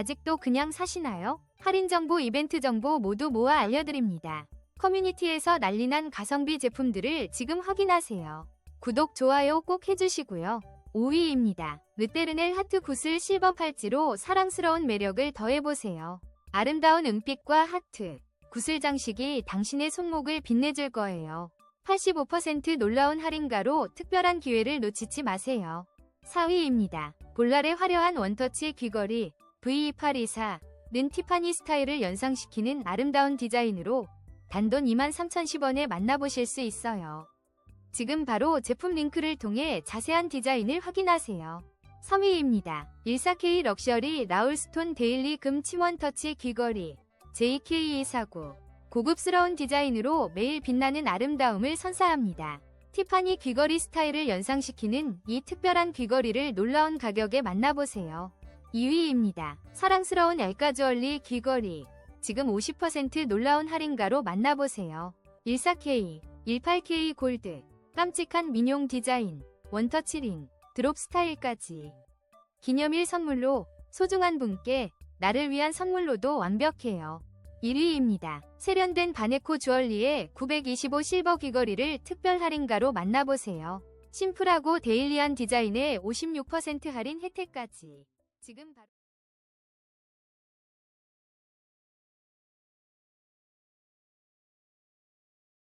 아직도 그냥 사시나요? 할인 정보, 이벤트 정보 모두 모아 알려드립니다. 커뮤니티에서 난리난 가성비 제품들을 지금 확인하세요. 구독, 좋아요 꼭 해주시고요. 5위입니다. 르테르넬 하트 구슬 실버 팔찌로 사랑스러운 매력을 더해보세요. 아름다운 은빛과 하트, 구슬 장식이 당신의 손목을 빛내줄 거예요. 85% 놀라운 할인가로 특별한 기회를 놓치지 마세요. 4위입니다. 볼날의 화려한 원터치 귀걸이 V2824는 티파니 스타일을 연상시키는 아름다운 디자인으로 단돈 23,010원에 만나보실 수 있어요. 지금 바로 제품 링크를 통해 자세한 디자인을 확인하세요. 3위입니다. 14K 럭셔리 라울스톤 데일리 금 치원 터치 귀걸이 JK249 고급스러운 디자인으로 매일 빛나는 아름다움을 선사합니다. 티파니 귀걸이 스타일을 연상시키는 이 특별한 귀걸이를 놀라운 가격에 만나보세요. 2위입니다. 사랑스러운 엘가주얼리 귀걸이 지금 50% 놀라운 할인가로 만나보세요. 14K, 18K 골드 깜찍한 민용 디자인, 원터치 링, 드롭 스타일까지. 기념일 선물로 소중한 분께 나를 위한 선물로도 완벽해요. 1위입니다. 세련된 바네코 주얼리의 925 실버 귀걸이를 특별 할인가로 만나보세요. 심플하고 데일리한 디자인에 56% 할인 혜택까지. 지금 바로